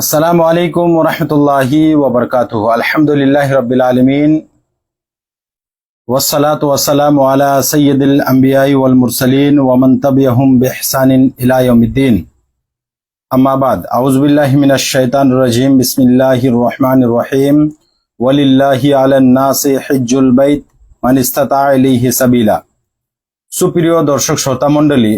আসসালামু আলাইকুম রহমতুল্লাহি ওবরকাতুহ। আলহামদুলিল্লাহ রবিল আলমিন। ওসালাত ওয়াসালাম আলা সৈয়দুল আম্বিয়াই ওয়াল মুরসালিন ওয়ামান তাবিয়াহুম বিহসানিন ইলা ইয়াউমিদ্দিন। আম্মা বাদ, আউযু বিল্লাহি মিনাশ রাজিম। বিসমিল্লাহির রহমানির রহিম। ওয়ালিল্লাহি আলান নাসি হিজ্জুল বাইত মান ইসতাতা সাবিলা। সুপ্রিয় দর্শক শ্রোতা মণ্ডলী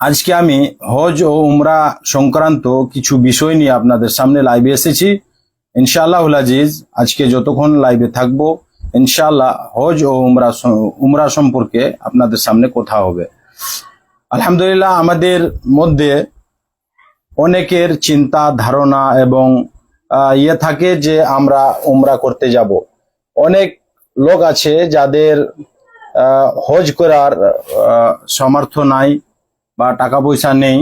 আজকে আমি হজ ও উমরা সংক্রান্ত কিছু বিষয় নিয়ে আপনাদের সামনে লাইভে এসেছি। ইনশাআল্লাহ আজিজ, আজকে যতক্ষণ লাইভে থাকব, ইনশাআল্লাহ হজ ও উমরা উমরা সম্পর্কে আপনাদের সামনে কথা হবে। আলহামদুলিল্লাহ, আমাদের মধ্যে অনেকের চিন্তা, ধারণা এবং ইয়ে থাকে যে আমরা উমরা করতে যাব। অনেক লোক আছে যাদের হজ করার সামর্থ্য নাই। বা টাকা পয়সা নেই,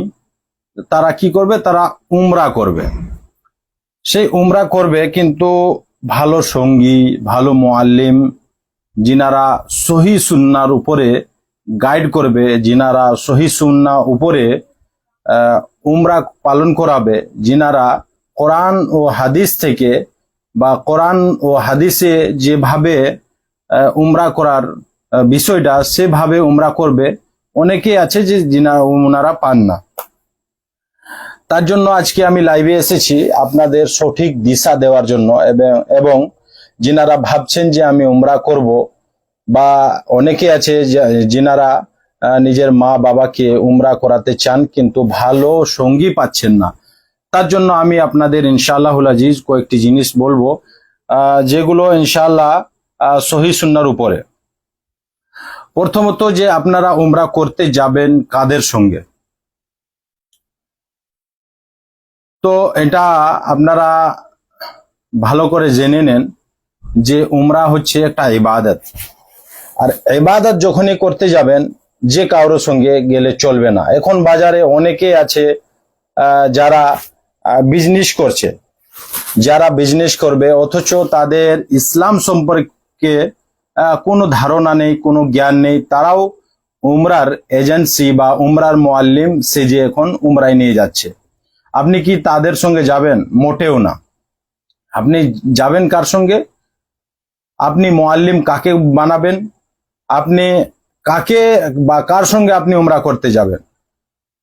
তারা কি করবে? তারা উমরা করবে। সেই উমরা করবে কিন্তু ভালো সঙ্গী, ভালো মোয়াল্লিম যিনারা সহি সুন্নার উপরে গাইড করবে, যিনারা সহি সুন্না উপরে উমরা পালন করাবে, যিনারা কোরআন ও হাদিস থেকে বা কোরআন ও হাদিসে যেভাবে উমরা করার বিষয়টা সেভাবে উমরা করবে অনেকেই আছে যে ওনারা পান না। তার জন্য আজকে আমি লাইভে এসেছি আপনাদের সঠিক দিশা দেওয়ার জন্য এবং যিনারা ভাবছেন যে আমি উমরা করব বা অনেকে আছে যিনারা নিজের মা বাবাকে উমরা করাতে চান কিন্তু ভালো সঙ্গী পাচ্ছেন না। তার জন্য আমি আপনাদের ইনশাআল্লাহুল আজিজ কয়েকটি জিনিস বলব যেগুলো ইনশাআল্লাহ আহ, সহি সুন্নার উপরে। প্রথমত যে আপনারা উমরা করতে যাবেন কাদের সঙ্গে? তো এটা আপনারা ভালো করে জেনে নেন যে উমরা হচ্ছে একটা ইবাদত। আর ইবাদত যখনই করতে যাবেন, যে কারোর সঙ্গে গেলে চলবে না। এখন বাজারে অনেকে আছে যারা বিজনেস করছে। যারা বিজনেস করবে, অথচ তাদের ইসলাম সম্পর্কে কোনো ধারণা নেই, কোনো জ্ঞান নেই। তারাও উমরার এজেন্সি বা উমরার মোয়াল্লিম সেজে এখন উমরায় নিয়ে যাচ্ছে। আপনি কি তাদের সঙ্গে যাবেন? মোটেও না। আপনি যাবেন কার সঙ্গে? আপনি মোয়াল্লিম কাকে বানাবেন? আপনি কাকে বা কার সঙ্গে আপনি উমরা করতে যাবেন?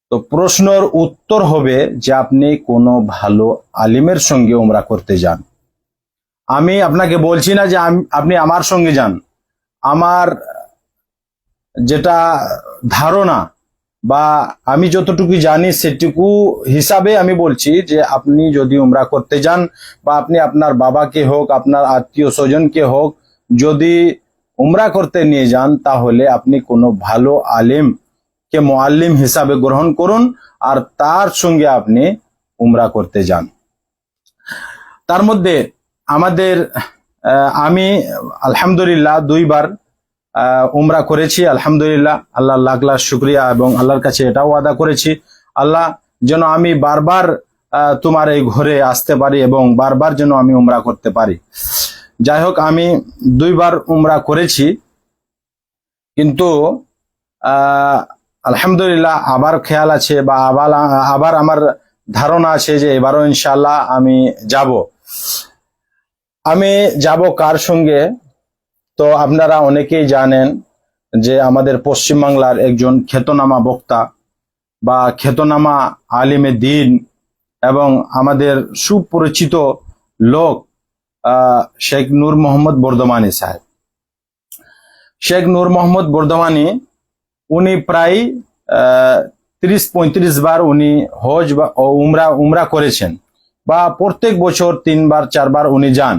তো প্রশ্নর উত্তর হবে যে আপনি কোনো ভালো আলিমের সঙ্গে উমরা করতে যান। আমি আপনাকে বলছি না যে আপনি আমার সঙ্গে যান। আমার যেটা ধারণা বা আমি যতটুকু জানি সেটুকু হিসাবে আমি বলছি যে আপনি যদি উমরা করতে যান বা আপনি আপনার বাবাকে হোক, আপনার আত্মীয় স্বজনকে হোক, যদি উমরা করতে নিয়ে যান তাহলে আপনি কোনো ভালো আলিম কে মোয়াল্লিম হিসাবে গ্রহণ করুন আর তার সঙ্গে আপনি উমরা করতে যান। তার মধ্যে আমাদের আমি আলহামদুলিল্লাহ দুইবার উমরা করেছি, আলহামদুলিল্লাহ। আল্লাহ লাখ লাখ শুক্রিয়া এবং আল্লাহর কাছে এটাও আদা করেছি। আল্লাহ যেন আমি বারবার তোমার এই ঘরে আসতে পারি এবং বারবার যেন আমি উমরা করতে পারি। যাই হোক, আমি দুইবার উমরা করেছি, কিন্তু আলহামদুলিল্লাহ আবার খেয়াল আছে বা আবার আবার আমার ধারণা আছে যে এবারও ইনশাল্লাহ আমি যাব। আমি যাব কার সঙ্গে? তো আপনারা অনেকেই জানেন যে আমাদের পশ্চিমবাংলার একজন খ্যাতনামা বক্তা বা খ্যাতনামা আলিমে দিন এবং আমাদের সুপরিচিত লোক শেখ নূর মোহাম্মদ বর্ধমানী সাহেব। শেখ নূর মোহাম্মদ বর্ধমানী, উনি প্রায় তিরিশ পঁয়ত্রিশ বার উনি হজ বা উমরা উমরা করেছেন বা প্রত্যেক বছর তিনবার, চারবার উনি যান।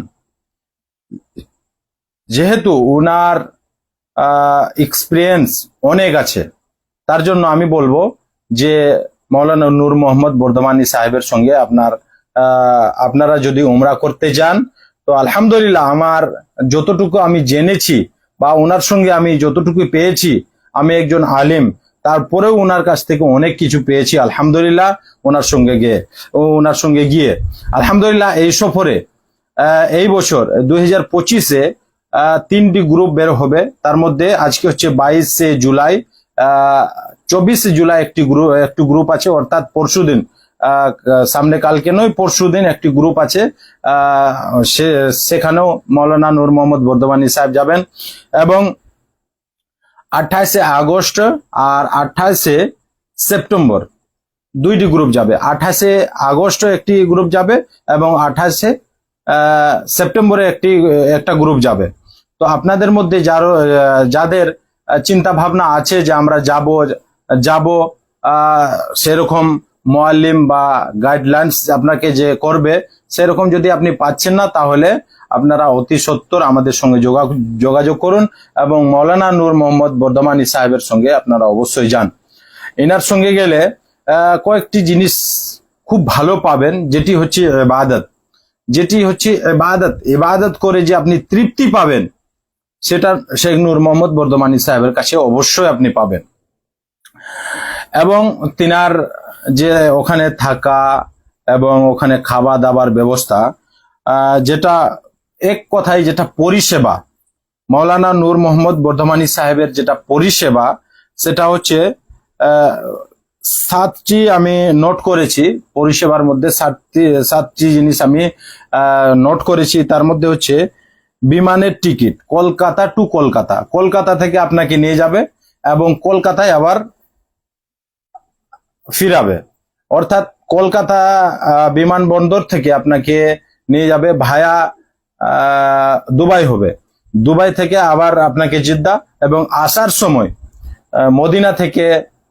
যেহেতু ওনার এক্সপিরিয়েন্স অনেক আছে, তার জন্য আমি বলব যে মৌলানা নূর মোহাম্মদ বর্ধমানী সাহেবের সঙ্গে আপনার আপনারা যদি উমরা করতে যান, তো আলহামদুলিল্লাহ আমার যতটুকু আমি জেনেছি বা ওনার সঙ্গে আমি যতটুকু পেয়েছি, আমি একজন আলিম, তারপরেও ওনার কাছ থেকে অনেক কিছু পেয়েছি, আলহামদুলিল্লাহ ওনার সঙ্গে গিয়ে ও ওনার সঙ্গে গিয়ে। আলহামদুলিল্লাহ এই সফরে এই বছর দুই হাজার পঁচিশে তিনটি গ্রুপ বের হবে। তার মধ্যে আজকে হচ্ছে বাইশে জুলাই চব্বিশে জুলাই একটি গ্রুপ একটি গ্রুপ আছে, অর্থাৎ পরশুদিন সামনে কালকে নয়, পরশু দিন একটি গ্রুপ আছে। সেখানেও মৌলানা নূর মোহাম্মদ বর্ধমানী সাহেব যাবেন। এবং আঠাশে আগস্ট আর আঠাশে সেপ্টেম্বর দুইটি গ্রুপ যাবে। আঠাশে আগস্ট একটি গ্রুপ যাবে এবং আঠাশে সেপ্টেম্বরে একটি, একটা গ্রুপ যাবে। তো আপনাদের মধ্যে যার যাদের চিন্তা ভাবনা আছে যে আমরা যাব যাব সেরকম মোয়াল্লিম বা গাইডলাইন্স আপনাকে যে করবে, সেরকম যদি আপনি পাচ্ছেন না, তাহলে আপনারা অতি সত্তর আমাদের সঙ্গে যোগা- যোগাযোগ করুন এবং মৌলানা নূর মোহাম্মদ বর্ধমানী সাহেবের সঙ্গে আপনারা অবশ্যই যান। এনার সঙ্গে গেলে কয়েকটি জিনিস খুব ভালো পাবেন, যেটি হচ্ছে ইবাদত যেটি হচ্ছে এবাদত এবাদত করে যে আপনি তৃপ্তি পাবেন, সেটা শেখ নূর মোহাম্মদ বর্ধমানী সাহেবের কাছে অবশ্যই আপনি পাবেন। এবং তিনার যে ওখানে থাকা এবং ওখানে খাওয়া দাবার ব্যবস্থা যেটা এক কথায় যেটা পরিষেবা, মৌলানা নূর মোহাম্মদ বর্ধমানী সাহেবের যেটা পরিষেবা, সেটা হচ্ছে সাতটি আমি নোট করেছি, পরিষেবার মধ্যে সাতটি সাতটি জিনিস আমি নোট করেছি। তার মধ্যে হচ্ছে বিমানের টিকিট, কলকাতা টু কলকাতা। কলকাতা থেকে আপনাকে নিয়ে যাবে এবং কলকাতায় আবার ফিরাবে। অর্থাৎ কলকাতা বিমানবন্দর থেকে আপনাকে নিয়ে যাবে ভায়া দুবাই হবে। দুবাই থেকে আবার আপনাকে জিদ্দা এবং আসার সময় মদিনা থেকে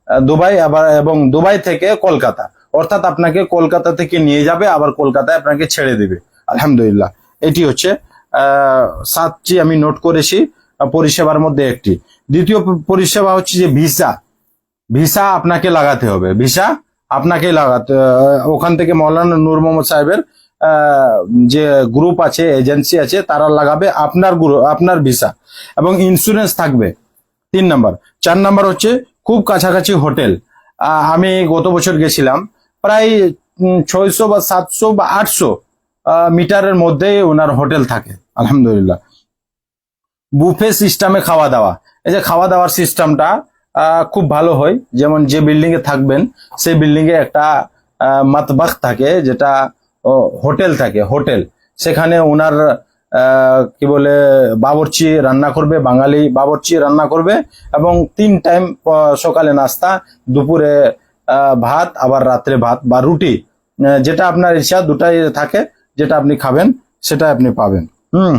দুবাই আবার এবং দুবাই থেকে কলকাতা। অর্থাৎ আপনাকে কলকাতা থেকে নিয়ে যাবে, আবার কলকাতায় আপনাকে ছেড়ে দিবে। আলহামদুলিল্লাহ, এটি হচ্ছে সাতটি আমি নোট করেছি পরিষেবার মধ্যে একটি। দ্বিতীয় পরিষেবা হচ্ছে যে ভিসা। ভিসা আপনাকে লাগাতে হবে। ভিসা আপনাকে লাগাতে ওখান থেকে মৌলানা নূর মোহাম্মদ সাহেবের যে গ্রুপ আছে, এজেন্সি আছে, তারা লাগাবে আপনার গ্রুপ আপনার ভিসা। এবং ইন্স্যুরেন্স থাকবে। তিন নাম্বার। চার নাম্বার হচ্ছে খুব কাছাকাছি হোটেল। আমি গত বছর গেছিলাম। প্রায় ছয়শো বা সাতশো বা আটশো মিটারের মধ্যেই ওনার হোটেল থাকে, আলহামদুলিল্লাহ। বুফে সিস্টেমে খাওয়া দাওয়া। এই যে খাওয়া দাওয়ার সিস্টেমটা খুব ভালো হয়। যেমন যে বিল্ডিং এ থাকবেন, সেই বিল্ডিং এ একটা মাতবাখ থাকে, যেটা হোটেল থাকে, হোটেল। সেখানে ওনার কি বলে, বাবরচি রান্না করবে, বাঙালি বাবরচি রান্না করবে, এবং তিন টাইম সকালে নাস্তা, দুপুরে ভাত, আবার রাত্রে ভাত বা রুটি যেটা আপনার ইচ্ছা, দুটাই থাকে, যেটা আপনি খাবেন সেটা আপনি পাবেন। হুম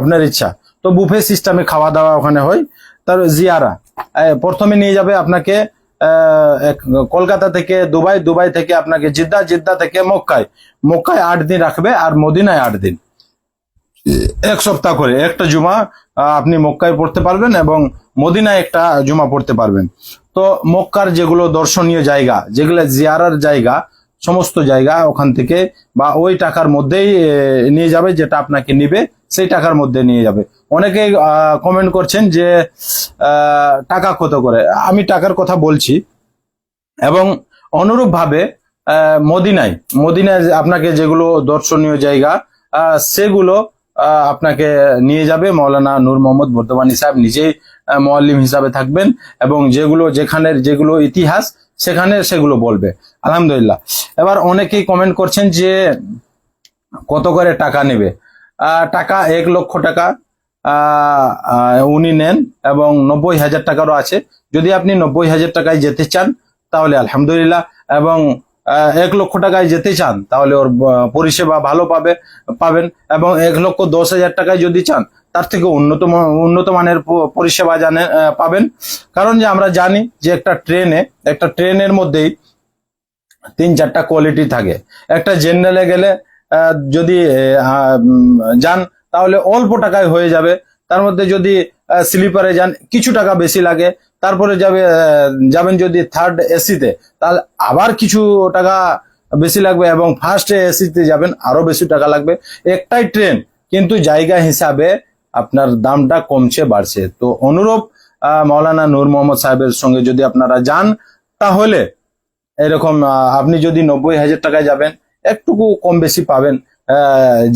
আপনার ইচ্ছা। তো বুফে সিস্টেমে খাওয়া দাওয়া ওখানে হয়। তার জিয়ারা প্রথমে নিয়ে যাবে আপনাকে কলকাতা থেকে দুবাই দুবাই থেকে আপনাকে জিদ্দা জিদ্দা থেকে মক্কায়। মক্কায় আট দিন রাখবে, আর মদিনায় আট দিন। এক সপ্তাহ করে। একটা জুমা আপনি মক্কায় পড়তে পারবেন এবং মদিনায় একটা জুমা পড়তে পারবেন। তো মক্কার যেগুলো দর্শনীয় জায়গা, যেগুলো জিয়ারার জায়গা, সমস্ত জায়গা ওখান থেকে বা ওই টাকার মধ্যেই নিয়ে যাবে যেটা আপনাকে নিবে, সেই টাকার মধ্যে নিয়ে যাবে। অনেকে কমেন্ট করছেন যে টাকা কত করে? আমি টাকার কথা বলছি। এবং অনুরূপ ভাবে মদিনায় মদিনায় আপনাকে যেগুলো দর্শনীয় জায়গা সেগুলো আপনাকে নিয়ে যাবে মৌলানা নূর মোহাম্মদ বর্ধমানী সাহেব নিজেই মোয়াল্লিম হিসাবে থাকবেন এবং যেগুলো যেখানের যেগুলো ইতিহাস, সেখানে সেগুলো বলবে। আলহামদুলিল্লাহ। এবার অনেকেই কমেন্ট করছেন যে কত করে টাকা নেবে। টাকা এক লক্ষ টাকা উনি নেন এবং নব্বই হাজার টাকারও আছে। যদি আপনি নব্বই হাজার টাকায় যেতে চান, তাহলে আলহামদুলিল্লাহ এবং এক লক্ষ টাকায় যেতে চান, তাহলে ওর পরিষেবা ভালো পাবে, পাবেন এবং এক লক্ষ দশ হাজার টাকায় যদি চান, তার থেকে উন্নত উন্নত মানের পরিষেবা জানে পাবেন। কারণ যে আমরা জানি যে একটা ট্রেনে, একটা ট্রেনের মধ্যেই তিন চারটা কোয়ালিটি থাকে। একটা জেনারেলে গেলে যদি যান, তাহলে অল্প টাকায় হয়ে যাবে। তার মধ্যে যদি স্লিপারে যান, কিছু টাকা বেশি লাগে। তারপরে যাবে যাবেন যদি থার্ড এসিতে তাহলে আবার কিছু টাকা বেশি লাগবে এবং ফার্স্ট এসিতে যাবেন আরও বেশি টাকা লাগবে। একটাই ট্রেন কিন্তু জায়গা হিসাবে আপনার দামটা কমছে বাড়ছে। তো অনুরূপ আহ, মাওলানা নূর মোহাম্মদ সাহেবের সঙ্গে যদি আপনারা যান তাহলে এরকম আপনি যদি নব্বই হাজার টাকায় যাবেন একটুকু কম বেশি পাবেন।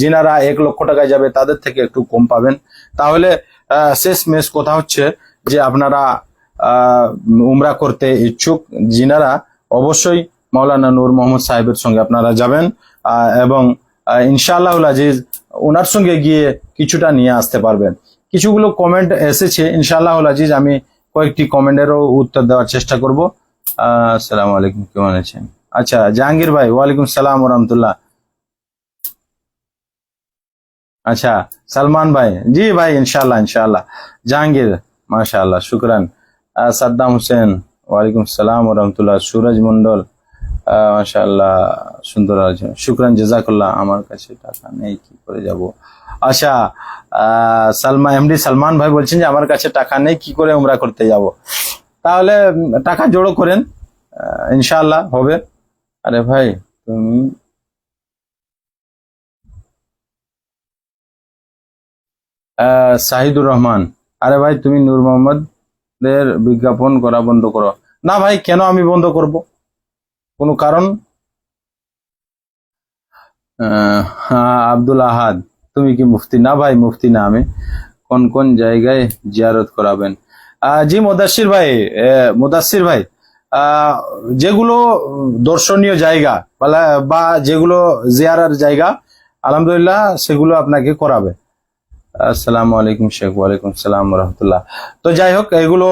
যিনারা এক লক্ষ টাকায় যাবে তাদের থেকে একটু কম পাবেন। তাহলে শেষ মেশ কথা হচ্ছে যে আপনারা উমরা করতে ইচ্ছুক যিনারা অবশ্যই মাওলানা নূর মোহাম্মদ সাহেবের সঙ্গে আপনারা যাবেন এবং আহ, ইনশাআল্লাহুল আজিজ ওনার সঙ্গে গিয়ে কিছুটা নিয়ে আসতে পারবেন। কিছুগুলো কমেন্ট এসেছে ইনশাআল্লাহুল আজিজ আমি কয়েকটি কমেন্টেরও উত্তর দেওয়ার চেষ্টা করব। আসসালামু আলাইকুম কেমন আছেন? আচ্ছা জাহাঙ্গীর ভাই ওয়ালাইকুম সালাম রহমতুল্লাহ। আচ্ছা সালমান ভাই জি ভাই ইনশাল্লাহ ইনশাল্লাহ জাহাঙ্গীর মাশাআল্লাহ শুক্রান। সাদ্দাম হোসেন ওয়ালাইকুম সালাম রহমতুল্লাহ। সুরজ মন্ডল আহ, মাশাআল্লাহ সুন্দর আছে শুক্রান জাজাকুল্লাহ আমার কাছে টাকা নেই কি করে যাব? আচ্ছা সালমা এমডি সালমান ভাই বলছেন যে আমার কাছে টাকা নেই কি করে উমরা করতে যাব? তাহলে টাকা জড়ো করেন আহ, ইনশাআল্লাহ হবে। আরে ভাই তুমি আহ, শাহিদুর রহমান। আরে ভাই তুমি নূর মোহাম্মদের বিজ্ঞাপন করা বন্ধ করো। না ভাই কেন আমি বন্ধ করব? কোনো কারণ? হ্যাঁ, আব্দুল আহাদ তুমি কি মুফতি? না ভাই মুফতি না আমি। কোন কোন জায়গায় জিয়ারত করাবেন? জি মোদাসির ভাই মোদাসির ভাই যেগুলো দর্শনীয় জায়গা বা যেগুলো জিয়ারার জায়গা আলহামদুলিল্লাহ সেগুলো আপনাকে করাবে। আসসালামু আলাইকুম শেখ, ওয়ালাইকুম সালাম রহমতুল্লাহ। তো যাই হোক, এগুলো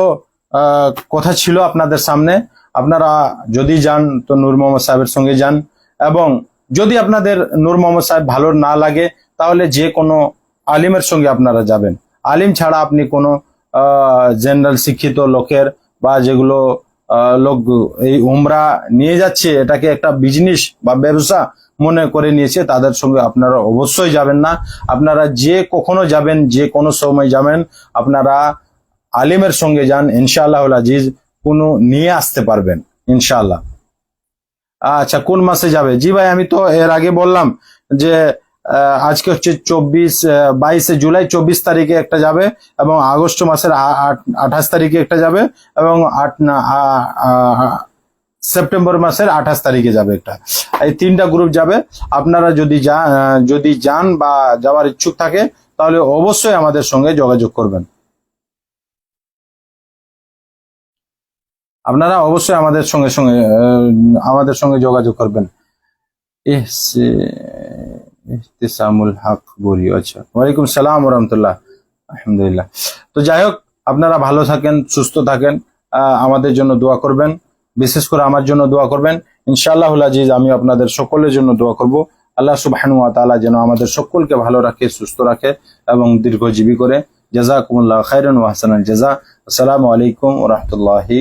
কথা ছিল আপনাদের সামনে। আপনারা যদি যান, তো নূর মোহাম্মদ সাহেবের সঙ্গে যান। এবং যদি আপনাদের নূর মোহাম্মদ সাহেব ভালো না লাগে, তাহলে যে কোনো আলিমের সঙ্গে আপনারা যাবেন। আলিম ছাড়া আপনি কোনো জেনারেল শিক্ষিত লোকের বা যেগুলো লোক এই উমরা নিয়ে যাচ্ছে, এটাকে একটা বিজনেস বা ব্যবসা মনে করে নিয়েছে, তাদের সঙ্গে আপনারা অবশ্যই যাবেন না। আপনারা যে কখনো যাবেন, যে কোনো সময় যাবেন, আপনারা আলিমের সঙ্গে যান ইনশাআল্লাহ আজিজ, কোনো নিয়ে আসতে পারবেন, ইনশাআল্লাহ। আচ্ছা কোন মাসে যাবে? জি ভাই, আমি তো এর আগে বললাম যে আজকে হচ্ছে চব্বিশ বাইশে জুলাই, চব্বিশ তারিখে একটা যাবে এবং আগস্ট মাসের আঠাশ তারিখে একটা যাবে এবং আট সেপ্টেম্বর মাসের আঠাশ তারিখে যাবে একটা। এই তিনটা গ্রুপ যাবে। আপনারা যদি যা যদি যান বা যাওয়ার ইচ্ছুক থাকে, তাহলে অবশ্যই আমাদের সঙ্গে যোগাযোগ করবেন। আপনারা অবশ্যই আমাদের সঙ্গে সঙ্গে আমাদের সঙ্গে যোগাযোগ করবেন। ইহতিসামুল হক বলি আচ্ছা। ওয়ালাইকুম সালাম রহমতুল্লাহ আলহামদুলিল্লাহ। তো যাই হোক, আপনারা ভালো থাকেন, সুস্থ থাকেন আমাদের জন্য দোয়া করবেন, বিশেষ করে আমার জন্য দোয়া করবেন। ইনশাআল্লাহ আজিজ, আমি আপনাদের সকলের জন্য দোয়া করব। আল্লাহ সুবহানু ওয়া তাআলা যেন আমাদের সকলকে ভালো রাখে, সুস্থ রাখে এবং দীর্ঘজীবী করে। জাযাকুমুল্লাহ খাইরান ওয়া হাসানাল জাযা। আসসালামু আলাইকুম রাহমাতুল্লাহি